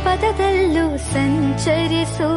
ಪದದಲ್ಲೂ ಸಂಚರಿಸು